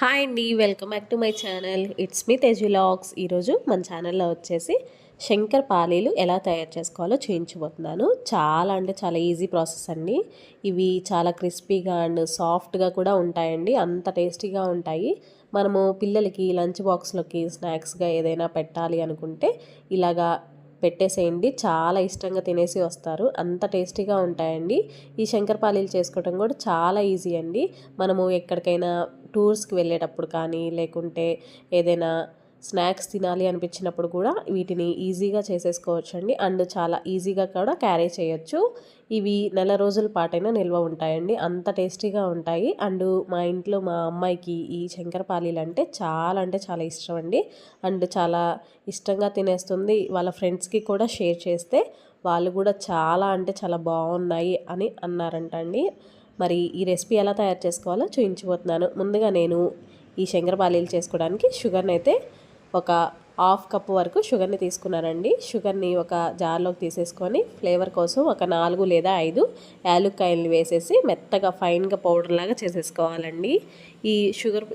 Hi అండి welcome back to my channel. It's me Teju vlogs ఈరోజు మన ఛానల్లో వచ్చేసి శంకర్ పాలీలు ఎలా తయారు చేసుకోవాలో చూపించబోతున్నాను చాలా అంటే చాలా ఈజీ ప్రాసెస్ అండి. ఇవి చాలా క్రిస్పీగా అండ్ సాఫ్ట్గా కూడా ఉంటాయండి. అంత టేస్టీగా ఉంటాయి. మనము పిల్లలకి లంచ్ బాక్స్లోకి స్నాక్స్గా ఏదైనా పెట్టాలి అనుకుంటే ఇలాగా పెట్టేసేయండి. చాలా ఇష్టంగా తినేసి వస్తారు. అంత టేస్టీగా ఉంటాయండి. ఈ శంకరపాలీలు చేసుకోవడం కూడా చాలా ఈజీ అండి. మనము ఎక్కడికైనా టూర్స్కి వెళ్ళేటప్పుడు కానీ లేకుంటే ఏదైనా స్నాక్స్ తినాలి అనిపించినప్పుడు కూడా వీటిని ఈజీగా చేసేసుకోవచ్చండి. అండ్ చాలా ఈజీగా కూడా క్యారీ చేయొచ్చు. ఇవి నెల రోజుల పాటైనా నిల్వ ఉంటాయండి. అంత టేస్టీగా ఉంటాయి. అండ్ మా ఇంట్లో మా అమ్మాయికి ఈ శంకరపాలీలు అంటే చాలా అంటే చాలా ఇష్టం అండి అండ్ చాలా ఇష్టంగా తినేస్తుంది. వాళ్ళ ఫ్రెండ్స్కి కూడా షేర్ చేస్తే వాళ్ళు కూడా చాలా అంటే చాలా బాగున్నాయి అని అన్నారంట అండి మరి ఈ రెసిపీ ఎలా తయారు చేసుకోవాలో చూపించబోతున్నాను ముందుగా నేను ఈ శంకరపాలీలు చేసుకోవడానికి షుగర్ని అయితే ఒక హాఫ్ కప్ వరకు షుగర్ని తీసుకున్నానండి. షుగర్ని ఒక జార్లోకి తీసేసుకొని ఫ్లేవర్ కోసం ఒక నాలుగు లేదా ఐదు యాలుక్కాయల్ని వేసేసి మెత్తగా ఫైన్గా పౌడర్ లాగా చేసేసుకోవాలండి. ఈ షుగర్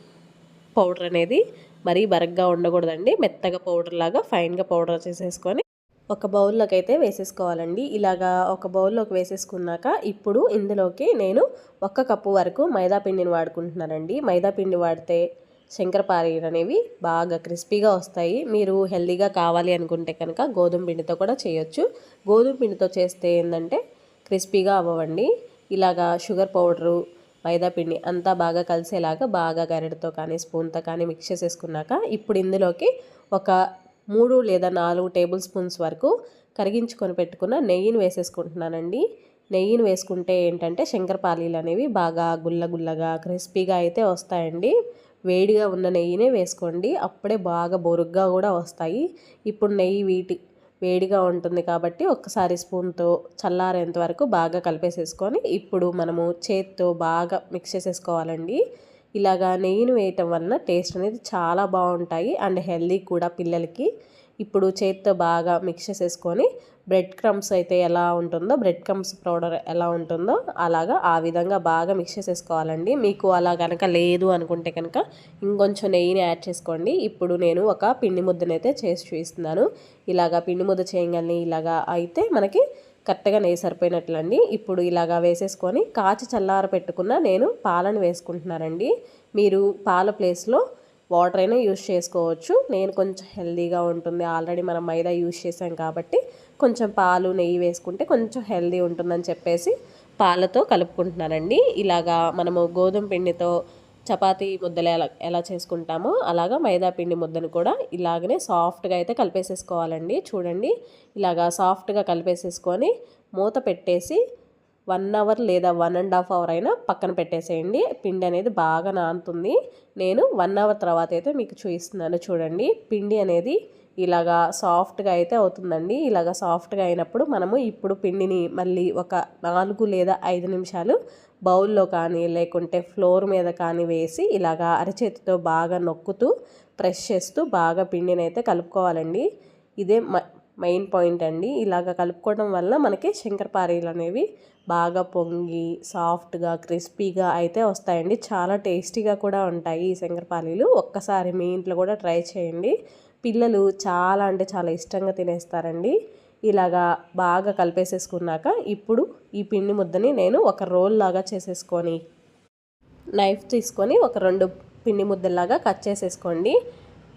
పౌడర్ అనేది మరీ బరగ్గా ఉండకూడదండి. మెత్తగా పౌడర్ లాగా ఫైన్గా పౌడర్ చేసేసుకొని ఒక బౌల్లోకి అయితే వేసేసుకోవాలండి. ఇలాగా ఒక బౌల్లోకి వేసేసుకున్నాక ఇప్పుడు ఇందులోకి నేను ఒక్క కప్పు వరకు మైదా పిండిని వాడుకుంటున్నానండి. మైదా పిండి వాడితే శంకరపారీలు అనేవి బాగా క్రిస్పీగా వస్తాయి. మీరు హెల్దీగా కావాలి అనుకుంటే కనుక గోధుమ పిండితో కూడా చేయొచ్చు. గోధుమ పిండితో చేస్తే ఏంటంటే క్రిస్పీగా అవ్వండి ఇలాగా షుగర్ పౌడరు మైదా పిండి అంతా బాగా కలిసేలాగా బాగా గరిటతో కానీ స్పూన్తో కానీ మిక్స్ చేసేసుకున్నాక ఇప్పుడు ఇందులోకి ఒక మూడు లేదా నాలుగు టేబుల్ స్పూన్స్ వరకు కరిగించుకొని పెట్టుకున్న నెయ్యిని వేసేసుకుంటున్నానండి. నెయ్యిని వేసుకుంటే ఏంటంటే శంకరపాలీలు అనేవి బాగా గుల్ల గుల్లగా క్రిస్పీగా అయితే వస్తాయండి. వేడిగా ఉన్న నెయ్యినే వేసుకోండి. అప్పుడే బాగా బొరుగ్గా కూడా వస్తాయి. ఇప్పుడు నెయ్యి వీటి వేడిగా ఉంటుంది కాబట్టి ఒక్కసారి స్పూన్తో చల్లారేంత వరకు బాగా కలిపేసేసుకొని ఇప్పుడు మనము చేత్తో బాగా మిక్స్ చేసేసుకోవాలండి. ఇలాగా నెయ్యిని వేయటం వలన టేస్ట్ అనేది చాలా బాగుంటాయి. అండ్ హెల్దీ కూడా పిల్లలకి. ఇప్పుడు చేత్తో బాగా మిక్స్ చేసేసుకొని బ్రెడ్ క్రమ్స్ అయితే ఎలా ఉంటుందో బ్రెడ్ క్రమ్స్ పౌడర్ ఎలా ఉంటుందో అలాగా ఆ విధంగా బాగా మిక్స్ చేసేసుకోవాలండి. మీకు అలా కనుక లేదు అనుకుంటే కనుక ఇంకొంచెం నెయ్యిని యాడ్ చేసుకోండి. ఇప్పుడు నేను ఒక పిండి ముద్దనైతే చేసి చూపిస్తున్నాను. ఇలాగా పిండి ముద్ద చేయగానే ఇలాగా అయితే మనకి కరెక్ట్గా నెయ్యి సరిపోయినట్లండి. ఇప్పుడు ఇలాగా వేసేసుకొని కాచి చల్లార పెట్టుకున్న నేను పాలను వేసుకుంటున్నానండి. మీరు పాల ప్లేస్లో వాటర్ అయినా యూస్ చేసుకోవచ్చు. నేను కొంచెం హెల్దీగా ఉంటుంది. ఆల్రెడీ మనం మైదా యూస్ చేసాం కాబట్టి కొంచెం పాలు నెయ్యి వేసుకుంటే కొంచెం హెల్దీ ఉంటుందని చెప్పేసి పాలతో కలుపుకుంటున్నానండి. ఇలాగా మనము గోధుమ పిండితో చపాతీ ముద్దలు ఎలా ఎలా చేసుకుంటామో అలాగా మైదా పిండి ముద్దను కూడా ఇలాగనే సాఫ్ట్గా అయితే కలిపేసేసుకోవాలండి. చూడండి ఇలాగా సాఫ్ట్గా కలిపేసేసుకొని మూత పెట్టేసి వన్ అవర్ లేదా వన్ అండ్ హాఫ్ అవర్ అయినా పక్కన పెట్టేసేయండి. పిండి అనేది బాగా నానుతుంది. నేను వన్ అవర్ తర్వాత అయితే మీకు చూపిస్తున్నాను చూడండి. పిండి అనేది ఇలాగా సాఫ్ట్గా అయితే అవుతుందండి. ఇలాగా సాఫ్ట్గా అయినప్పుడు మనము ఇప్పుడు పిండిని మళ్ళీ ఒక నాలుగు లేదా ఐదు నిమిషాలు బౌల్లో కానీ లేకుంటే ఫ్లోర్ మీద కానీ వేసి ఇలాగా అరచేతితో బాగా నొక్కుతూ ప్రెస్ చేస్తూ బాగా పిండిని అయితే కలుపుకోవాలండి. ఇదే మెయిన్ పాయింట్ అండి. ఇలాగ కలుపుకోవడం వల్ల మనకి శంకరపారీలు అనేవి బాగా పొంగి సాఫ్ట్గా క్రిస్పీగా అయితే వస్తాయండి. చాలా టేస్టీగా కూడా ఉంటాయి ఈ శంకరపాలీలు ఒక్కసారి మీ ఇంట్లో కూడా ట్రై చేయండి. పిల్లలు చాలా అంటే చాలా ఇష్టంగా తినేస్తారండి. ఇలాగా బాగా కలిపేసేసుకున్నాక ఇప్పుడు ఈ పిండి ముద్దని నేను ఒక రోల్ లాగా చేసేసుకొని నైఫ్ తీసుకొని ఒక రెండు పిండి ముద్దల్లాగా కట్ చేసేసుకోండి.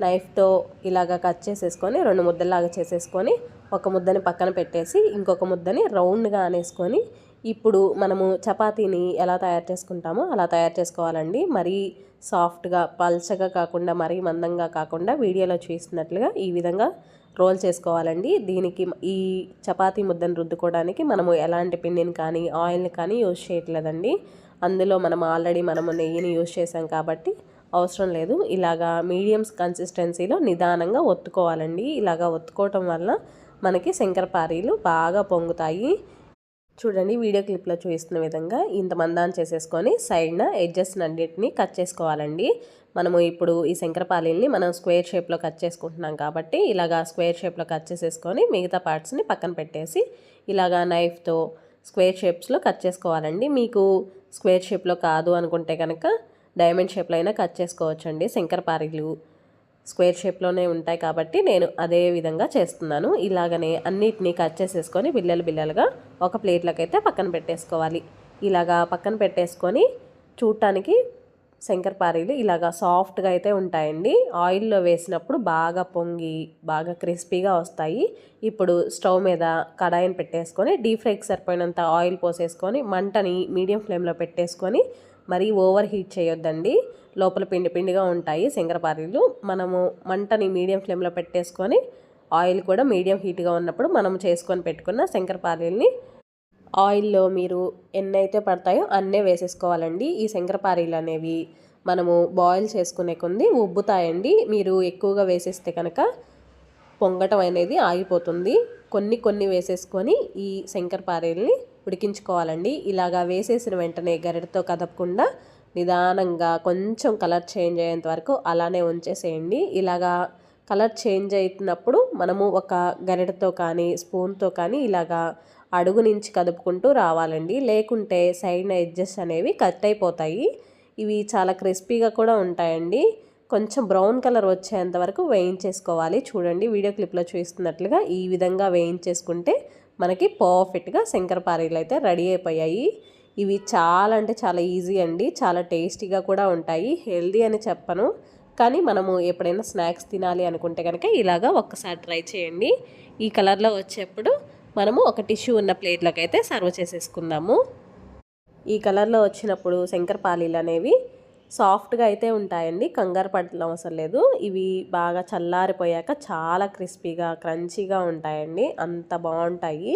నైఫ్తో ఇలాగా కట్ చేసేసుకొని రెండు ముద్దలాగా చేసేసుకొని ఒక ముద్దని పక్కన పెట్టేసి ఇంకొక ముద్దని రౌండ్గా అనేసుకొని ఇప్పుడు మనము చపాతీని ఎలా తయారు చేసుకుంటామో అలా తయారు చేసుకోవాలండి. మరీ సాఫ్ట్గా పల్చగా కాకుండా మరీ మందంగా కాకుండా వీడియోలో చూసినట్లుగా ఈ విధంగా రోల్ చేసుకోవాలండి. దీనికి ఈ చపాతీ ముద్దను రుద్దుకోవడానికి మనము ఎలాంటి పిండిని కానీ ఆయిల్ని కానీ యూజ్ చేయట్లేదండి. అందులో మనం ఆల్రెడీ మనము నెయ్యిని యూజ్ చేసాం కాబట్టి అవసరం లేదు. ఇలాగా మీడియంస్ కన్సిస్టెన్సీలో నిదానంగా ఒత్తుకోవాలండి. ఇలాగా ఒత్తుకోవటం వల్ల మనకి శంకరపారీలు బాగా పొంగుతాయి. చూడండి వీడియో క్లిప్లో చూపిస్తున్న విధంగా ఇంత మందాన్ని చేసేసుకొని సైడ్న ఎడ్జెస్ అన్నింటినీ కట్ చేసుకోవాలండి. మనము ఇప్పుడు ఈ శంకరపాలీల్ని మనం స్క్వేర్ షేప్లో కట్ చేసుకుంటున్నాం కాబట్టి ఇలాగా స్క్వేర్ షేప్లో కట్ చేసేసుకొని మిగతా పార్ట్స్ని పక్కన పెట్టేసి ఇలాగా నైఫ్తో స్క్వేర్ షేప్స్లో కట్ చేసుకోవాలండి. మీకు స్క్వేర్ షేప్లో కాదు అనుకుంటే కనుక డైమండ్ షేప్లో అయినా కట్ చేసుకోవచ్చండి శంకరపారీలు స్క్వేర్ షేప్లోనే ఉంటాయి కాబట్టి నేను అదే విధంగా చేస్తున్నాను. ఇలాగనే అన్నిటినీ కట్ చేసేసుకొని బిల్లలు బిల్లలుగా ఒక ప్లేట్లోకి అయితే పక్కన పెట్టేసుకోవాలి. ఇలాగా పక్కన పెట్టేసుకొని చూడటానికి శంకరపారీలు ఇలాగా సాఫ్ట్గా అయితే ఉంటాయండి. ఆయిల్లో వేసినప్పుడు బాగా పొంగి బాగా క్రిస్పీగా వస్తాయి. ఇప్పుడు స్టవ్ మీద కడాయిని పెట్టేసుకొని డీప్ ఫ్రైకి సరిపోయినంత ఆయిల్ పోసేసుకొని మంటని మీడియం ఫ్లేమ్లో పెట్టేసుకొని మరీ ఓవర్ హీట్ చేయొద్దండి. లోపల పిండి పిండిగా ఉంటాయి శంకరపారీలు మనము మంటని మీడియం ఫ్లేమ్లో పెట్టేసుకొని ఆయిల్ కూడా మీడియం హీట్గా ఉన్నప్పుడు మనం చేసుకొని పెట్టుకున్న శంకరపారీల్ని ఆయిల్లో మీరు ఎన్ని అయితే పడతాయో అన్నే వేసేసుకోవాలండి. ఈ శంకరపారీలు అనేవి మనము బాయిల్ చేసుకునే కొంది ఉబ్బుతాయండి. మీరు ఎక్కువగా వేసేస్తే కనుక పొంగటం అనేది ఆగిపోతుంది. కొన్ని కొన్ని వేసేసుకొని ఈ శంకరపారీల్ని ఉడికించుకోవాలండి. ఇలాగా వేసేసిన వెంటనే గరిటతో కదపకుండా నిదానంగా కొంచెం కలర్ చేంజ్ అయ్యేంత వరకు అలానే ఉంచేసేయండి. ఇలాగా కలర్ చేంజ్ అవుతున్నప్పుడు మనము ఒక గరిటతో కానీ స్పూన్తో కానీ ఇలాగా అడుగు నుంచి కదుపుకుంటూ రావాలండి. లేకుంటే సైడ్ ఎడ్జెస్ అనేవి కట్ అయిపోతాయి. ఇవి చాలా క్రిస్పీగా కూడా ఉంటాయండి. కొంచెం బ్రౌన్ కలర్ వచ్చేంత వరకు వేయించేసుకోవాలి. చూడండి వీడియో క్లిప్లో చూస్తున్నట్లుగా ఈ విధంగా వేయించేసుకుంటే మనకి పర్ఫెక్ట్గా శంకరపారీలు అయితే రెడీ అయిపోయాయి. ఇవి చాలా అంటే చాలా ఈజీ అండి చాలా టేస్టీగా కూడా ఉంటాయి హెల్దీ అని చెప్పను. కానీ మనము ఎప్పుడైనా స్నాక్స్ తినాలి అనుకుంటే కనుక ఇలాగా ఒక్కసారి ట్రై చేయండి. ఈ కలర్లో వచ్చేప్పుడు మనము ఒక టిష్యూ ఉన్న ప్లేట్లోకి అయితే సర్వ్ చేసేసుకుందాము. ఈ కలర్లో వచ్చినప్పుడు శంకరపాలీలు అనేవి సాఫ్ట్గా అయితే ఉంటాయండి కంగారు పడటం అవసరం లేదు. ఇవి బాగా చల్లారిపోయాక చాలా క్రిస్పీగా క్రంచీగా ఉంటాయండి అంత బాగుంటాయి.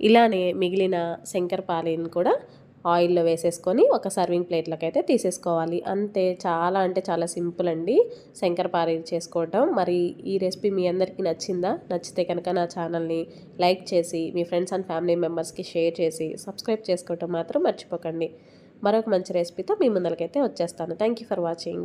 ఇలానే మిగిలిన శంకరపాలీని కూడా ఆయిల్లో వేసేసుకొని ఒక సర్వింగ్ ప్లేట్లోకి అయితే తీసేసుకోవాలి. అంతే చాలా అంటే చాలా సింపుల్ అండి శంకరపారీ చేసుకోవటం. మరి ఈ రెసిపీ మీ అందరికీ నచ్చిందా? నచ్చితే కనుక నా ఛానల్ని లైక్ చేసి మీ ఫ్రెండ్స్ అండ్ ఫ్యామిలీ మెంబర్స్కి షేర్ చేసి సబ్స్క్రైబ్ చేసుకోవటం మాత్రం మర్చిపోకండి. మరొక మంచి రెసిపీతో మీ ముందరికైతే వచ్చేస్తాను. Thank you for watching